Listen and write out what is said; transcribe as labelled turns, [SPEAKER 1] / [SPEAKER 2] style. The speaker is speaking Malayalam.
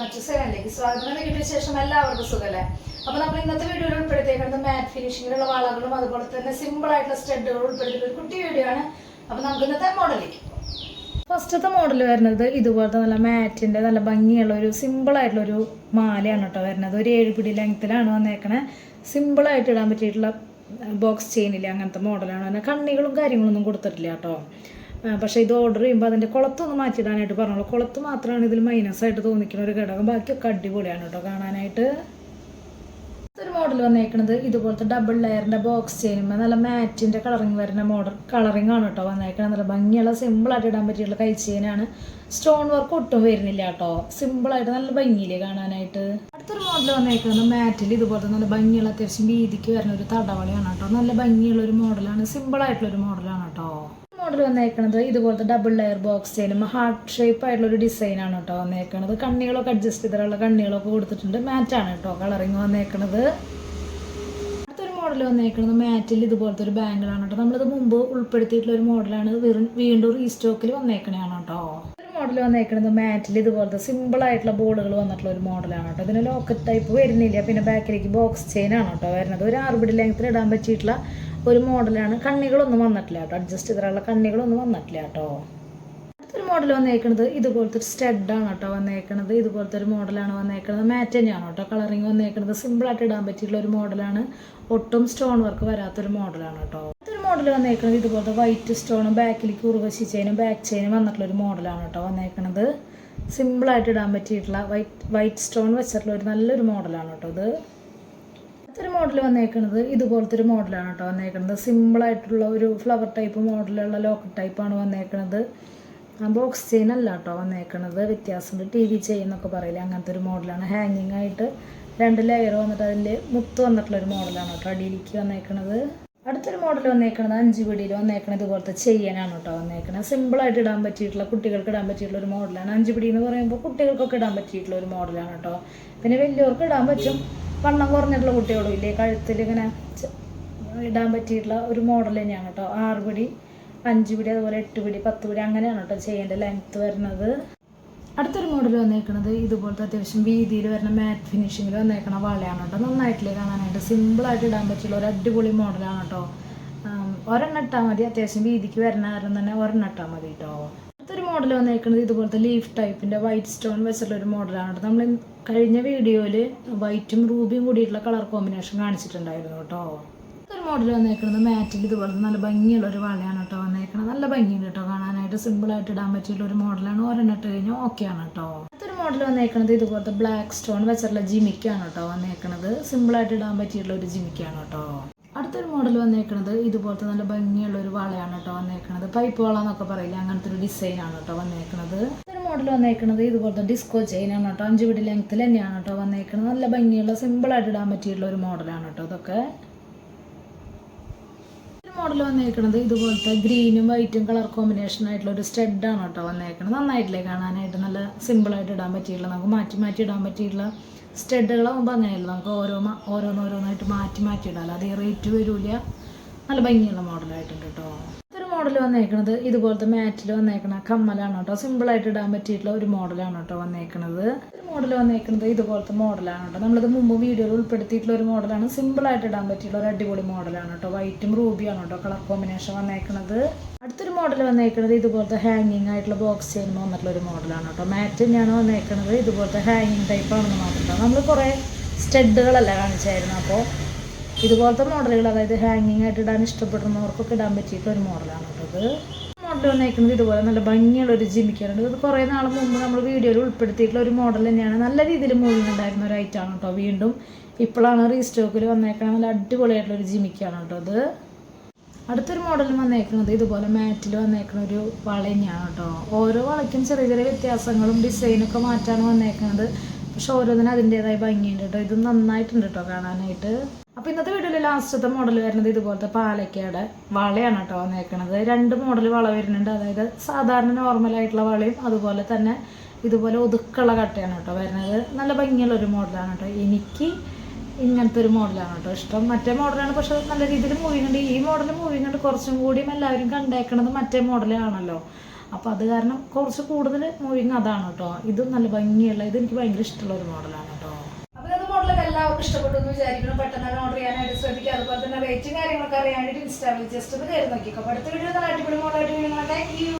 [SPEAKER 1] മറ്റു സേവനിലേക്ക് സ്വാഗതം എന്ന് കിട്ടിയ ശേഷം എല്ലാവർക്കും സുഖല്ലേ? അപ്പൊ നമ്മൾ ഇന്നത്തെ വീഡിയോയിൽ ഉൾപ്പെടുത്തിയേക്കുന്നത് മാറ്റ് ഫിനിഷിങ്ങിലുള്ള വളകളും അതുപോലെ തന്നെ സിമ്പിൾ ആയിട്ടുള്ള സ്റ്റഡുകൾ ഉൾപ്പെടുത്തിയിട്ട് ഒരു കുട്ടി വീഡിയോ ആണ്. അപ്പൊ നമുക്ക് ഇന്നത്തെ മോഡലിലേക്ക് ഫസ്റ്റത്തെ മോഡൽ വരുന്നത് ഇതുപോലത്തെ നല്ല മാറ്റിന്റെ നല്ല ഭംഗിയുള്ള ഒരു സിമ്പിൾ ആയിട്ടുള്ള ഒരു മാലയാണ് കേട്ടോ വരുന്നത്. ഒരു ഏഴ് പിടി ലെങ്ത്തിലാണ് വന്നേക്കണേ. സിമ്പിളായിട്ട് ഇടാൻ പറ്റിയിട്ടുള്ള ബോക്സ് ചെയിനില്ല അങ്ങനത്തെ മോഡലാണ് കണ്ണികളും കാര്യങ്ങളൊന്നും കൊടുത്തിട്ടില്ല കേട്ടോ. പക്ഷേ ഇത് ഓർഡർ ചെയ്യുമ്പോൾ അതിന്റെ കുളത്തൊന്ന് മാറ്റിയിടാനായിട്ട് പറഞ്ഞോളൂ. കുളത്ത് മാത്രമാണ് ഇതിൽ മൈനസ് ആയിട്ട് തോന്നിക്കുന്ന ഒരു ഘടകം. ബാക്കിയൊക്കെ അടിപൊളിയാണ് കേട്ടോ കാണാനായിട്ട്. ഒരു മോഡൽ വന്നേക്കുന്നത് ഇതുപോലത്തെ ഡബിൾ ലെയറിന്റെ ബോക്സ് ചെയ്യുമ്പോൾ നല്ല മാറ്റിന്റെ കളറിങ് വരുന്ന മോഡൽ കളറിങ് ആണ് കേട്ടോ വന്നേക്കുന്നത് നല്ല ഭംഗിയുള്ള സിമ്പിളായിട്ട് ഇടാൻ പറ്റിയുള്ള കൈ ചെയ്യാനാണ് സ്റ്റോൺ വർക്ക് ഒട്ടും വരുന്നില്ല കേട്ടോ. സിമ്പിളായിട്ട് നല്ല ഭംഗിയില്ലേ കാണാനായിട്ട്. അടുത്തൊരു മോഡൽ വന്നേക്കുന്നത് മാറ്റിൽ ഇതുപോലത്തെ നല്ല ഭംഗിയുള്ള അത്യാവശ്യം വീതിക്ക് വരുന്ന ഒരു തടവളയാണ് കേട്ടോ. നല്ല ഭംഗിയുള്ള ഒരു മോഡലാണ് സിമ്പിളായിട്ടുള്ള ഒരു മോഡലാണ് കേട്ടോ. മോഡൽ വന്നേക്കുന്നത് ഇതുപോലത്തെ ഡബിൾ ലെയർ ബോക്സ് ചെയിനും ഹാർട്ട് ഷേപ്പ് ആയിട്ടുള്ള ഒരു ഡിസൈൻ ആണ് കേട്ടോ വന്നേക്കുന്നത് കണ്ണികളൊക്കെ അഡ്ജസ്റ്റ് ചെയ്തിട്ടുള്ള കണ്ണികളൊക്കെ കൊടുത്തിട്ടുണ്ട്. മാറ്റ് മാറ്റാണ് കേട്ടോ കളറിങ് വന്നേക്കുന്നത് അടുത്തൊരു മോഡൽ വന്നേക്കുന്നത് മാറ്റിൽ ഇതുപോലത്തെ ഒരു ബാങ്കിളാണ് കേട്ടോ. നമ്മളിത് മുമ്പ് ഉൾപ്പെടുത്തിയിട്ടുള്ള ഒരു മോഡലാണ് വീണ്ടും റീസ്റ്റോക്കിൽ വന്നേക്കണതാണ് കേട്ടോ. മോഡൽ വന്നേക്കുന്നത് മാറ്റിൽ ഇതുപോലത്തെ സിമ്പിൾ ആയിട്ടുള്ള ബോളുകൾ വന്നിട്ടുള്ള ഒരു മോഡലാണ് കേട്ടോ. ഇതിന് ലോക്കറ്റ് ടൈപ്പ് വരുന്നില്ല. പിന്നെ ബാക്കിലേക്ക് ബോക്സ് ചെയിൻ ആണ് കേട്ടോ വരുന്നത്. ഒരു ആറുപിടി ലെങ്ത്തിൽ ഇടാൻ പറ്റിയിട്ടുള്ള ഒരു മോഡലാണ് കണ്ണികളൊന്നും വന്നിട്ടില്ല കേട്ടോ. അഡ്ജസ്റ്റ് ചെയ്തിട്ടുള്ള കണ്ണികളൊന്നും വന്നിട്ടില്ല കേട്ടോ. അടുത്തൊരു മോഡൽ വന്നേക്കുന്നത് ഇതുപോലത്തെ ഒരു സ്റ്റെഡാണ് കേട്ടോ വന്നേക്കുന്നത് ഇതുപോലത്തെ ഒരു മോഡലാണ് വന്നേക്കുന്നത് മാറ്റ് തന്നെയാണ് കേട്ടോ. കളറിങ് വന്നേക്കുന്നത് സിമ്പിളായിട്ട് ഇടാൻ പറ്റിയിട്ടുള്ള ഒരു മോഡലാണ് ഒട്ടും സ്റ്റോൺ വർക്ക് വരാത്തൊരു മോഡലാണ് കേട്ടോ. മോഡൽ വന്നേക്കുന്നത് ഇതുപോലത്തെ വൈറ്റ് സ്റ്റോണും ബാക്കിലേക്ക് ഉറുവശി ചെയിനും ബാക്ക് ചെയിനും വന്നിട്ടുള്ള ഒരു മോഡലാണ് കേട്ടോ വന്നേക്കുന്നത് സിമ്പിളായിട്ട് ഇടാൻ പറ്റിയിട്ടുള്ള വൈറ്റ് വൈറ്റ് സ്റ്റോൺ വെച്ചിട്ടുള്ള ഒരു നല്ലൊരു മോഡലാണ് കേട്ടോ ഇത്. അടുത്തൊരു മോഡൽ വന്നേക്കുന്നത് ഇതുപോലത്തെ ഒരു മോഡലാണ് കേട്ടോ വന്നേക്കുന്നത് സിമ്പിളായിട്ടുള്ള ഒരു ഫ്ലവർ ടൈപ്പ് മോഡലുള്ള ലോക്കറ്റ് ടൈപ്പാണ് വന്നേക്കുന്നത് ബോക്സ് ചെയിൻ അല്ല കേട്ടോ വന്നേക്കുന്നത് വ്യത്യാസമുണ്ട്. ടി വി ചെയിൻ എന്നൊക്കെ പറയില്ല അങ്ങനത്തെ ഒരു മോഡലാണ് ഹാങ്ങിങ് ആയിട്ട് രണ്ട് ലെയർ വന്നിട്ട് അതിന്റെ മുത്ത് വന്നിട്ടുള്ള ഒരു മോഡലാണ് കേട്ടോ അടിയിലേക്ക് വന്നേക്കുന്നത് അടുത്തൊരു മോഡൽ വന്നേക്കണത് അഞ്ച് പിടിയിൽ വന്നേക്കണത് ഇതുപോലത്തെ ചെയ്യാനാണ് കേട്ടോ വന്നേക്കണത്. സിമ്പിളായിട്ട് ഇടാൻ പറ്റിയിട്ടുള്ള കുട്ടികൾക്ക് ഇടാൻ പറ്റിയിട്ടുള്ള ഒരു മോഡലാണ് അഞ്ച് പിടി എന്ന് പറയുമ്പോൾ കുട്ടികൾക്കൊക്കെ ഇടാൻ പറ്റിയിട്ടുള്ള ഒരു മോഡലാണ് കേട്ടോ. പിന്നെ വലിയവർക്ക് ഇടാൻ പറ്റും. വണ്ണം കുറഞ്ഞിട്ടുള്ള കുട്ടികളും ഇല്ലേ? കഴുത്തിൽ ഇങ്ങനെ ഇടാൻ പറ്റിയിട്ടുള്ള ഒരു മോഡൽ തന്നെയാണ് കേട്ടോ. ആറ് പിടി അഞ്ച് പിടി അതുപോലെ എട്ട് പിടി പത്ത് പിടി അങ്ങനെയാണ് കേട്ടോ ചെയ്യേണ്ട ലെങ്ത്ത് വരുന്നത്. അടുത്തൊരു മോഡൽ വന്നേക്കുന്നത് ഇതുപോലത്തെ അത്യാവശ്യം വീതിയിൽ വരുന്ന മാറ്റ് ഫിനിഷിങ്ങിൽ വന്നേക്കണ വളയാണ് കേട്ടോ നന്നായിട്ടില്ലേ കാണാനായിട്ട്. സിമ്പിളായിട്ട് ഇടാൻ പറ്റുള്ള ഒരു അടിപൊളി മോഡലാണ് കേട്ടോ ഒരെണ്ണം ഇട്ടാൽ മതി. അത്യാവശ്യം വീതിക്ക് വരുന്ന കാരണം തന്നെ ഒരെണ്ണം ഇട്ടാൽ മതി കേട്ടോ അടുത്തൊരു മോഡൽ വന്നേക്കുന്നത് ഇതുപോലത്തെ ലീഫ് ടൈപ്പിന്റെ വൈറ്റ് സ്റ്റോൺ വെച്ചിട്ടുള്ള ഒരു മോഡലാണ് കേട്ടോ നമ്മൾ കഴിഞ്ഞ വീഡിയോയിൽ വൈറ്റും റൂബിയും കൂടിയിട്ടുള്ള കളർ കോമ്പിനേഷൻ കാണിച്ചിട്ടുണ്ടായിരുന്നു കേട്ടോ മോഡൽ വന്നേക്കുന്നത് മാറ്റിൽ ഇതുപോലെ നല്ല ഭംഗിയുള്ള ഒരു വളയാണ് കേട്ടോ വന്നേക്കുന്നത് നല്ല ഭംഗിയുണ്ട് കേട്ടോ കാണാനായിട്ട്. സിമ്പിളായിട്ട് ഇടാൻ പറ്റിയുള്ള ഒരു മോഡലാണ് ഒരെണ്ണം ഇട്ട് കഴിഞ്ഞാൽ ഓക്കെയാണ് കേട്ടോ. അടുത്തൊരു മോഡൽ വന്നേക്കുന്നത് ഇതുപോലത്തെ ബ്ലാക്ക് സ്റ്റോൺ വെച്ചിട്ടുള്ള ജിമിക്കാണ് കേട്ടോ വന്നേക്കുന്നത് സിമ്പിളായിട്ട് ഇടാൻ പറ്റിയുള്ള ഒരു ജിമിക്കാണ് കേട്ടോ. അടുത്തൊരു മോഡൽ വന്നേക്കുന്നത് ഇതുപോലത്തെ നല്ല ഭംഗിയുള്ള ഒരു വളയാണ് കേട്ടോ വന്നേക്കുന്നത് പൈപ്പ് വള എന്നൊക്കെ പറയില്ല അങ്ങനത്തെ ഒരു ഡിസൈൻ ആണ് കേട്ടോ വന്നേക്കുന്നത് മോഡൽ വന്നേക്കുന്നത് ഇതുപോലത്തെ ഡിസ്കോ ചെയിൻ ആണ് കേട്ടോ. അഞ്ച് പിടി ലെങ്ത്തിൽ തന്നെയാണ് കേട്ടോ വന്നേക്കുന്നത് നല്ല ഭംഗിയുള്ള സിമ്പിളായിട്ട് ഇടാൻ പറ്റിയുള്ള ഒരു മോഡലാണ് കേട്ടോ ഇതൊക്കെ. മോഡൽ വന്നേക്കുന്നത് ഇതുപോലത്തെ ഗ്രീനും വൈറ്റും കളർ കോമ്പിനേഷൻ ആയിട്ടുള്ള ഒരു സ്റ്റെഡാണ് കേട്ടോ വന്നേക്കുന്നത് നന്നായിട്ടില്ലേ കാണാനായിട്ട്? നല്ല സിമ്പിളായിട്ട് ഇടാൻ പറ്റിയിട്ടുള്ള നമുക്ക് മാറ്റി മാറ്റി ഇടാൻ പറ്റിയിട്ടുള്ള സ്റ്റെഡുകളാകുമ്പോൾ അങ്ങനെയല്ല? നമുക്ക് ഓരോ ഓരോന്നോരോന്നായിട്ട് മാറ്റി മാറ്റി ഇടാമല്ലോ അതേ റേറ്റ് വരില്ല. നല്ല ഭംഗിയുള്ള മോഡലായിട്ടുണ്ട് കേട്ടോ. മോഡൽ വന്നേക്കുന്നത് ഇതുപോലത്തെ മാറ്റിൽ വന്നേക്കണ കമ്മലാണ് കേട്ടോ. സിമ്പിളായിട്ട് ഇടാൻ പറ്റിയിട്ടുള്ള ഒരു മോഡലാണ് കേട്ടോ വന്നേക്കുന്നത് ഒരു മോഡൽ വന്നേക്കുന്നത് ഇതുപോലത്തെ മോഡലാണ് കേട്ടോ. നമ്മളിത് മുമ്പ് വീഡിയോയിൽ ഉൾപ്പെടുത്തിയിട്ടുള്ള ഒരു മോഡലാണ് സിമ്പിളായിട്ട് ഇടാൻ പറ്റിയിട്ടുള്ള ഒരു അടിപൊളി മോഡലാണ് കേട്ടോ. വൈറ്റും റൂബിയാണ് കേട്ടോ കളർ കോമ്പിനേഷൻ വന്നേക്കുന്നത് അടുത്തൊരു മോഡൽ വന്നേക്കുന്നത് ഇതുപോലത്തെ ഹാങ്ങിങ് ആയിട്ടുള്ള ബോക്സ് ചെയ്യുമ്പോൾ വന്നിട്ടുള്ള ഒരു മോഡലാണ് കേട്ടോ. മാറ്റ് തന്നെയാണ് വന്നേക്കുന്നത് ഇതുപോലത്തെ ഹാങ്ങിങ് ടൈപ്പ് ആണെന്ന് മാത്രം. നമ്മൾ കുറേ സ്റ്റഡുകളല്ല കാണിച്ചായിരുന്നു അപ്പോൾ ഇതുപോലത്തെ മോഡലുകൾ അതായത് ഹാങ്ങിങ് ആയിട്ട് ഇടാൻ ഇഷ്ടപ്പെടുന്നവർക്കൊക്കെ ഇടാൻ പറ്റിയിട്ട് ഒരു മോഡലാണ് കേട്ടത് മോഡൽ വന്നേക്കുന്നത് ഇതുപോലെ നല്ല ഭംഗിയുള്ള ഒരു ജിമിക്കാറുണ്ട് ഇത് കുറേ നാൾ മുമ്പ് നമ്മൾ വീഡിയോയിൽ ഉൾപ്പെടുത്തിയിട്ടുള്ള ഒരു മോഡൽ തന്നെയാണ്. നല്ല രീതിയിൽ മൂവിങ് ഉണ്ടായിരുന്ന ഒരു ഐറ്റമാണ് കേട്ടോ വീണ്ടും. ഇപ്പോഴാണ് റീസ്റ്റോക്കിൽ വന്നേക്കുന്നത് നല്ല അടിപൊളിയായിട്ടുള്ള ഒരു ജിമിക്കാണ് കേട്ടോ ഇത്. അടുത്തൊരു മോഡൽ വന്നേക്കുന്നത് ഇതുപോലെ മാറ്റിൽ വന്നേക്കുന്ന ഒരു വള തന്നെയാണ് കേട്ടോ. ഓരോ വളയ്ക്കും ചെറിയ ചെറിയ വ്യത്യാസങ്ങളും ഡിസൈനൊക്കെ മാറ്റാണ് വന്നേക്കുന്നത് പക്ഷെ ഓരോന്നിനും അതിന്റെതായ ഭംഗിയുണ്ട് കേട്ടോ. ഇത് നന്നായിട്ടുണ്ട് കേട്ടോ കാണാനായിട്ട്. അപ്പോൾ ഇന്നത്തെ വീഡിയോയിൽ ലാസ്റ്റത്തെ മോഡൽ വരുന്നത് ഇതുപോലത്തെ പാലക്കയുടെ വളയാണ് കേട്ടോ വന്നേക്കണത്. രണ്ട് മോഡൽ വള വരുന്നുണ്ട്. അതായത് സാധാരണ നോർമൽ ആയിട്ടുള്ള വളയും അതുപോലെ തന്നെ ഇതുപോലെ ഒതുക്കുള്ള കട്ടയാണ് കേട്ടോ വരുന്നത്. നല്ല ഭംഗിയുള്ള ഒരു മോഡലാണ് കേട്ടോ. എനിക്ക് ഇങ്ങനത്തെ ഒരു മോഡലാണ് കേട്ടോ ഇഷ്ടം. മറ്റേ മോഡലാണ് പക്ഷെ നല്ല രീതിയിൽ മൂവിങ് ഉണ്ട്. ഈ മോഡൽ മൂവിങ് ഉണ്ട് കുറച്ചും കൂടിയും എല്ലാവരും കണ്ടേക്കണത് മറ്റേ മോഡലാണല്ലോ അപ്പോൾ അത് കാരണം കുറച്ച് കൂടുതൽ മൂവിങ് അതാണ് കേട്ടോ. ഇത് നല്ല ഭംഗിയുള്ള ഇത് എനിക്ക് ഭയങ്കര ഇഷ്ടമുള്ള ഒരു മോഡലാണ് കേട്ടോ. എല്ലാവർക്കും ഇഷ്ടപ്പെട്ടു എന്ന് വിചാരിക്കുന്നു. പെട്ടെന്ന് തന്നെ ഓർഡർ ചെയ്യാനായിട്ട് ശ്രദ്ധിക്കുക അതുപോലെ തന്നെ റേറ്റും കാര്യങ്ങളൊക്കെ അറിയാനായിട്ട് ഇൻസ്റ്റാഗ്രാമിൽ ജസ്റ്റ് ഒന്ന് കയറി നോക്കിക്കോ. അടുത്ത വീഡിയോ നല്ല അടിപൊളി മോഡലായിട്ട് വീഡിയോ താങ്ക് യു